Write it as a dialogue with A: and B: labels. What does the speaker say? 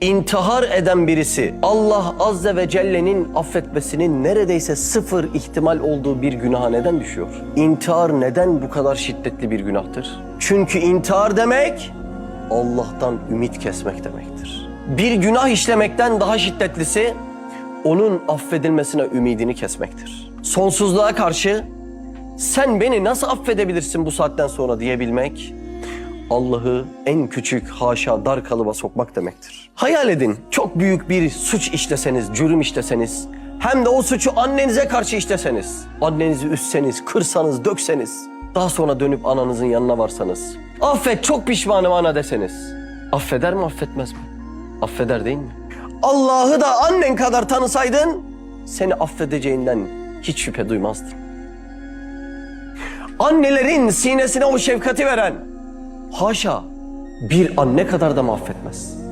A: İntihar eden birisi Allah Azze ve Celle'nin affetmesinin neredeyse sıfır ihtimal olduğu bir günaha neden düşüyor? İntihar neden bu kadar şiddetli bir günahtır? Çünkü intihar demek Allah'tan ümit kesmek demektir. Bir günah işlemekten daha şiddetlisi onun affedilmesine ümidini kesmektir. Sonsuzluğa karşı sen beni nasıl affedebilirsin bu saatten sonra diyebilmek Allah'ı en küçük haşa dar kalıba sokmak demektir. Hayal edin çok büyük bir suç işleseniz, cürüm işleseniz hem de o suçu annenize karşı işleseniz, annenizi üsseniz, kırsanız, dökseniz, daha sonra dönüp ananızın yanına varsanız, affet çok pişmanım ana deseniz, affeder mi affetmez mi? Affeder değil mi? Allah'ı da annen kadar tanısaydın seni affedeceğinden hiç şüphe duymazdın. Annelerin sinesine o şefkati veren haşa bir anne kadar da mı affetmez?